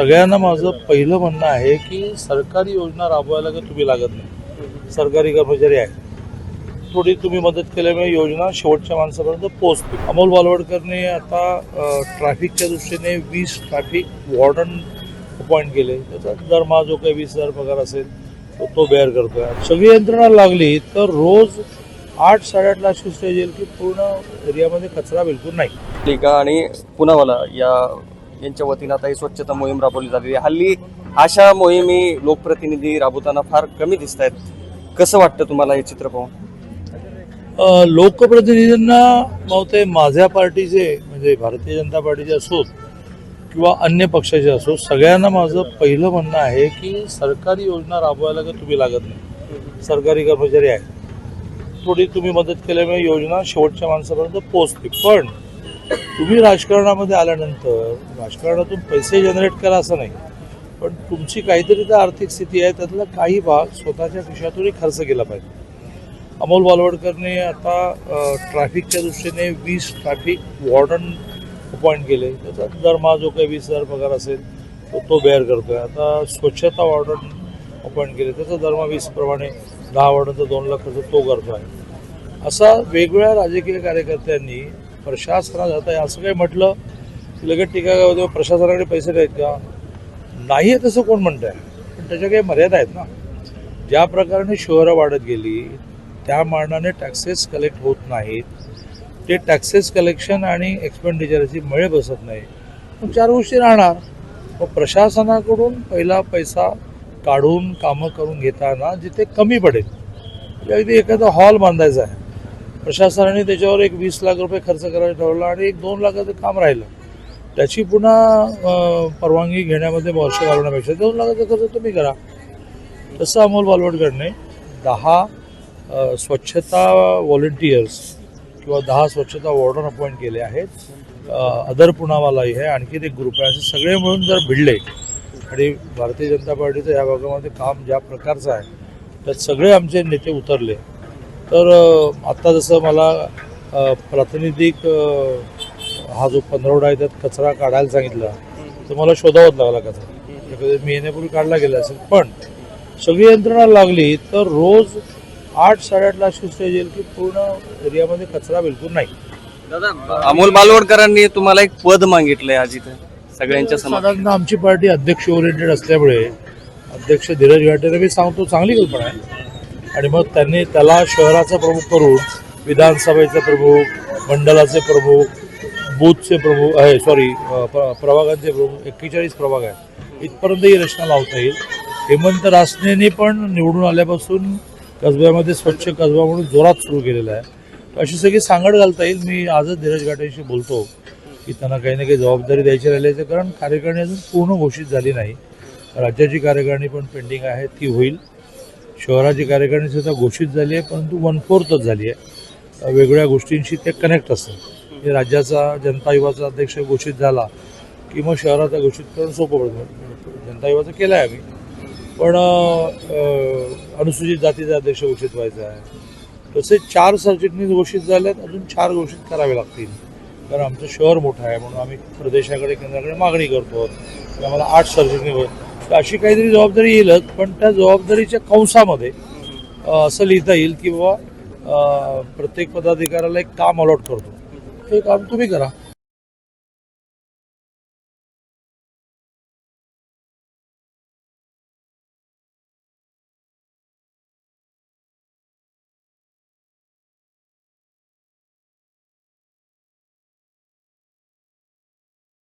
सगळ्यांना माझं पहिलं म्हणणं आहे की सरकारी योजना राबवायला काही तुम्ही लागत नाही. सरकारी कर्मचारी आहे थोडी तुम्ही मदत केल्यामुळे योजना शेवटच्या माणसापर्यंत पोहोचते. अमोल बालवडकरने आता ट्रॅफिकच्या दृष्टीने वीस ट्रॅफिक वॉर्डन अपॉइंट केले. त्याचा दरमहा जो काही वीस हजार पगार असेल तो तो बेअर करतोय. सगळी यंत्रणा लागली तर रोज आठ साडेआठ लाख स्टेज येईल की पूर्ण एरियामध्ये कचरा बिलकुल नाही. पालिका आणि पुनावाला या यांच्या वतीनं आता ही स्वच्छता मोहीम राबवली जाते. हल्ली अशा मोहिमी लोकप्रतिनिधी राबवताना फार कमी दिसत आहेत. कसं वाटतं तुम्हाला हे चित्र पाहून? लोकप्रतिनिधींना मग ते माझ्या पार्टीचे म्हणजे भारतीय जनता पार्टीचे असोत किंवा अन्य पक्षाचे असो सगळ्यांना माझं पहिलं म्हणणं आहे की सरकारी योजना राबवायला का तुम्ही लागत नाही. सरकारी कर्मचारी आहे थोडी तुम्ही मदत केल्यामुळे योजना शेवटच्या माणसापर्यंत पोहोचते. पण तुम्ही राजकारणामध्ये आल्यानंतर राजकारणातून पैसे जनरेट करा असं नाही. पण तुमची काहीतरी तर आर्थिक स्थिती आहे त्यातला काही भाग स्वतःच्या खिशातूनही खर्च केला पाहिजे. अमोल बालवडकरने आता ट्रॅफिकच्या दृष्टीने वीस ट्रॅफिक वॉर्डन अपॉइंट केले. त्याचा दरमहा जो काही वीस हजार पगार असेल तो तो बेअर करतो आहे आता स्वच्छता वॉर्डन अपॉइंट केले. त्याचा दरमहा वीसप्रमाणे दहा वॉर्डनचा दोन लाख खर्च तो करतो आहे असा वेगवेगळ्या राजकीय कार्यकर्त्यांनी प्रशासनात आता असं काही म्हटलं की लगेच टीका काय होते प्रशासनाकडे पैसे नाहीत का? नाही आहे तसं कोण म्हणत आहे पण त्याच्या काही मर्यादा आहेत ना. ज्या प्रकारे शहरं वाढत गेली त्या मानाने टॅक्सेस कलेक्ट होत नाहीत. ते टॅक्सेस कलेक्शन आणि एक्सपेंडिचरची मळे बसत नाही. मग चार गोष्टी राहणार. मग प्रशासनाकडून पहिला पैसा काढून कामं करून घेताना जिथे कमी पडेल. अगदी एखादा हॉल बांधायचा आहे. प्रशासनाने त्याच्यावर एक वीस लाख रुपये खर्च करायला ठरवला आणि एक दोन लाखाचं काम राहिलं. त्याची पुन्हा परवानगी घेण्यामध्ये वर्ष घालवण्यापेक्षा दोन लाखाचा खर्च तुम्ही करा. तसं अमोल बालवडकरने दहा स्वच्छता व्हॉलेंटियर्स किंवा दहा स्वच्छता वॉर्डन अपॉइंट केले आहेत. अदर पुनावालाही आहे. आणखी एक ग्रुप आहे. असे सगळे मिळून जर भिडले आणि भारतीय जनता पार्टीचं या भागामध्ये काम ज्या प्रकारचं आहे त्यात सगळे आमचे नेते उतरले. तर आत्ता जसं मला प्रातिनिधिक हा जो पंधरवडा आहे त्यात कचरा काढायला सांगितला तर मला शोधावंच लागला कचरा. मी येण्यापूर्वी काढला गेला असेल. पण सगळी यंत्रणा लागली तर रोज आठ साडेआठ लाख शिस्टेज येईल की पूर्ण एरियामध्ये कचरा बिलकुल नाही. अमोल बालवडकरांनी तुम्हाला एक पद मागितलंय आज इथे सगळ्यांच्या साधारण आमची पार्टी अध्यक्ष ओरिएंटेड असल्यामुळे अध्यक्ष धीरज घाटेने मी सांगतो चांगली कल्पना आहे. आणि मग त्यांनी त्याला शहराचा प्रमुख करून विधानसभेचे प्रमुख मंडळाचे प्रमुख बूथचे प्रमुख आहे सॉरी प्रभागांचे प्रमुख एक्केचाळीस प्रभाग आहेत. इथपर्यंत ही रचना लावता येईल. हेमंत रासनेने पण निवडून आल्यापासून कसब्यामध्ये स्वच्छ कसबा म्हणून जोरात सुरू केलेला आहे. अशी सगळी सांगड घालता येईल. मी आजच धीरज घाटेंशी बोलतो की त्यांना काही ना काही जबाबदारी द्यायची राहिल्याचं कारण कार्यकारिणी अजून पूर्ण घोषित झाली नाही. राज्याची कार्यकारिणी पण पेंडिंग आहे ती होईल. शहराची कार्यकारिणी सुद्धा घोषित झाली आहे परंतु वन फोर्थच झाली आहे. वेगवेगळ्या गोष्टींशी ते कनेक्ट असतं म्हणजे राज्याचा जनता युवाचा अध्यक्ष घोषित झाला की मग शहराचा घोषित करणं सोपं पडतं. जनता युवाचं केलं आहे आम्ही. पण अनुसूचित जातीचा अध्यक्ष घोषित व्हायचा आहे. तसे चार सरचिटणीस घोषित झाल्यात अजून चार घोषित करावे लागतील. कारण आमचं शहर मोठं आहे म्हणून आम्ही प्रदेशाकडे केंद्राकडे मागणी करतो. आहोत आम्हाला आठ सरचिटणीस अशी काहीतरी जबाबदारी येईलच पण त्या जबाबदारीच्या कंसामध्ये असं लिहिता येईल की बाबा प्रत्येक पदाधिकाऱ्याला एक काम अलॉट करतो. ते काम तुम्ही करा.